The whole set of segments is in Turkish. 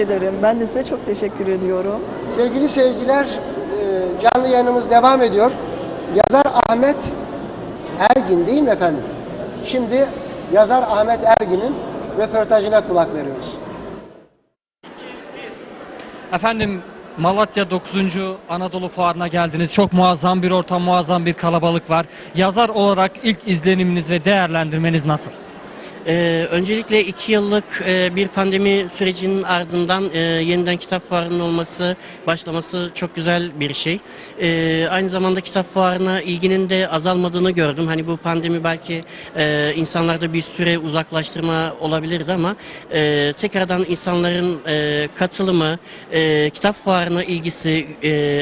ederim. Ben de size çok teşekkür ediyorum. Sevgili seyirciler, e, canlı yayınımız devam ediyor. Yazar Ahmet Ergin değil mi efendim? Şimdi yazar Ahmet Ergin'in röportajına kulak veriyoruz. Efendim Malatya 9. Anadolu Fuarı'na geldiniz. Çok muazzam bir ortam, muazzam bir kalabalık var. Yazar olarak ilk izleniminiz ve değerlendirmeniz nasıl? Ee, öncelikle iki yıllık e, bir pandemi sürecinin ardından e, yeniden kitap fuarının olması, başlaması çok güzel bir şey. Ee, aynı zamanda kitap fuarına ilginin de azalmadığını gördüm. Hani bu pandemi belki e, insanlarda bir süre uzaklaştırma olabilirdi ama tekrardan insanların katılımı, kitap fuarına ilgisi,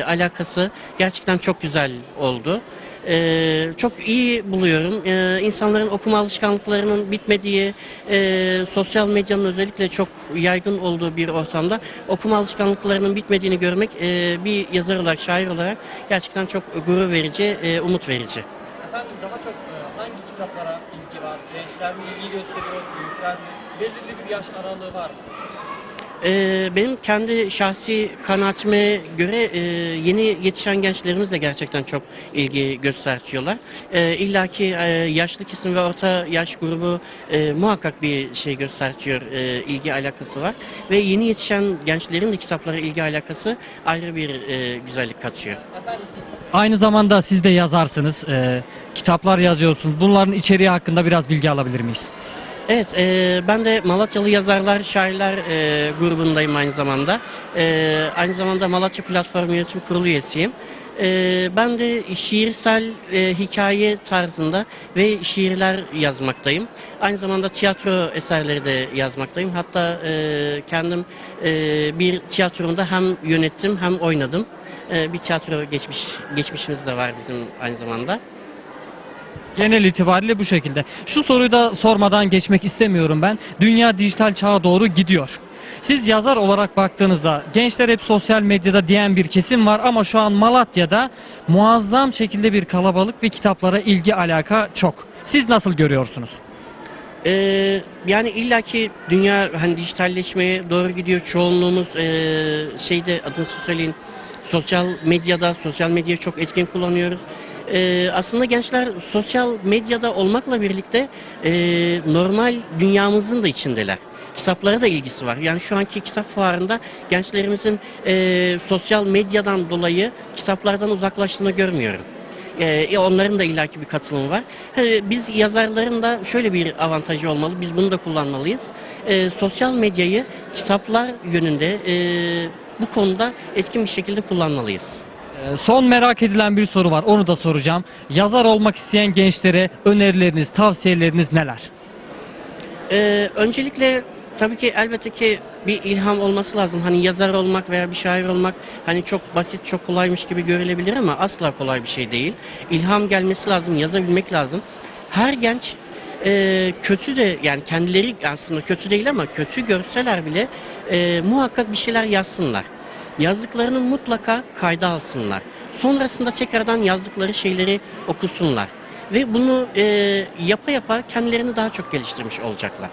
alakası gerçekten çok güzel oldu. Ee, çok iyi buluyorum. Ee, insanların okuma alışkanlıklarının bitmediği, e, sosyal medyanın özellikle çok yaygın olduğu bir ortamda okuma alışkanlıklarının bitmediğini görmek e, bir yazar olarak, şair olarak gerçekten çok gurur verici, e, umut verici. Efendim daha çok e, hangi kitaplara ilgi var? Gençler mi ilgi gösteriyor, büyükler mi? Belirli bir yaş aralığı var mı? Ee, benim kendi şahsi kanaatime göre e, yeni yetişen gençlerimiz de gerçekten çok ilgi gösteriyorlar. E, İlla ki e, yaşlı kesim ve orta yaş grubu e, muhakkak bir şey gösteriyor, ilgi alakası var. Ve yeni yetişen gençlerin de kitaplara ilgi alakası ayrı bir güzellik katıyor. Aynı zamanda siz de yazarsınız, kitaplar yazıyorsunuz. Bunların içeriği hakkında biraz bilgi alabilir miyiz? Evet, e, ben de Malatyalı Yazarlar, Şairler e, grubundayım aynı zamanda. E, aynı zamanda Malatya Platform Yönetim Kurulu üyesiyim. E, ben de şiirsel e, hikaye tarzında ve şiirler yazmaktayım. Aynı zamanda tiyatro eserleri de yazmaktayım. Hatta e, kendim e, bir tiyatronda hem yönettim hem oynadım. E, bir tiyatro geçmiş geçmişimiz de var bizim aynı zamanda. Genel itibariyle bu şekilde. Şu soruyu da sormadan geçmek istemiyorum ben. Dünya dijital çağa doğru gidiyor. Siz yazar olarak baktığınızda gençler hep sosyal medyada diyen bir kesim var ama şu an Malatya'da muazzam şekilde bir kalabalık ve kitaplara ilgi alaka çok. Siz nasıl görüyorsunuz? Ee, yani illaki dünya hani dijitalleşmeye doğru gidiyor. Çoğunluğumuz ee, şeyde adını söyleyin sosyal medyada sosyal medyayı çok etkin kullanıyoruz. Ee, aslında gençler sosyal medyada olmakla birlikte ee, normal dünyamızın da içindeler. Kitaplara da ilgisi var. Yani şu anki kitap fuarında gençlerimizin ee, sosyal medyadan dolayı kitaplardan uzaklaştığını görmüyorum. Ee, onların da illaki bir katılımı var. He, Biz yazarların da şöyle bir avantajı olmalı. Biz bunu da kullanmalıyız. Ee, sosyal medyayı kitaplar yönünde ee, bu konuda etkin bir şekilde kullanmalıyız. Ee, Son merak edilen bir soru var. Onu da soracağım. Yazar olmak isteyen gençlere önerileriniz, tavsiyeleriniz neler? Ee, öncelikle tabii ki elbette ki bir ilham olması lazım. Hani yazar olmak veya bir şair olmak hani çok basit, çok kolaymış gibi görülebilir ama asla kolay bir şey değil. İlham gelmesi lazım, yazabilmek lazım. Her genç e, kötü de yani kendileri aslında kötü değil ama kötü görseler bile e, muhakkak bir şeyler yazsınlar. Yazdıklarını mutlaka kayda alsınlar. Sonrasında tekrardan yazdıkları şeyleri okusunlar. Ve bunu e, yapa yapa kendilerini daha çok geliştirmiş olacaklar.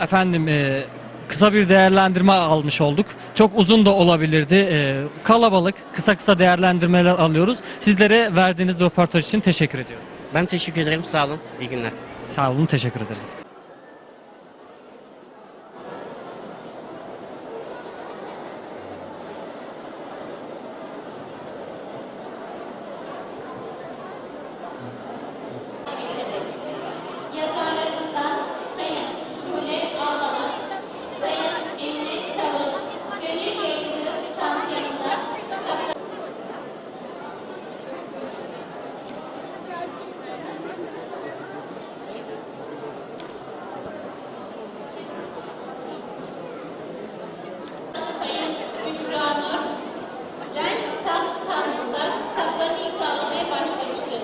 Efendim e, kısa bir değerlendirme almış olduk. Çok uzun da olabilirdi. E, kalabalık, kısa kısa değerlendirmeler alıyoruz. Sizlere verdiğiniz röportaj için teşekkür ediyorum. Ben teşekkür ederim. Sağ olun. İyi günler. Sağ olun, teşekkür ederiz.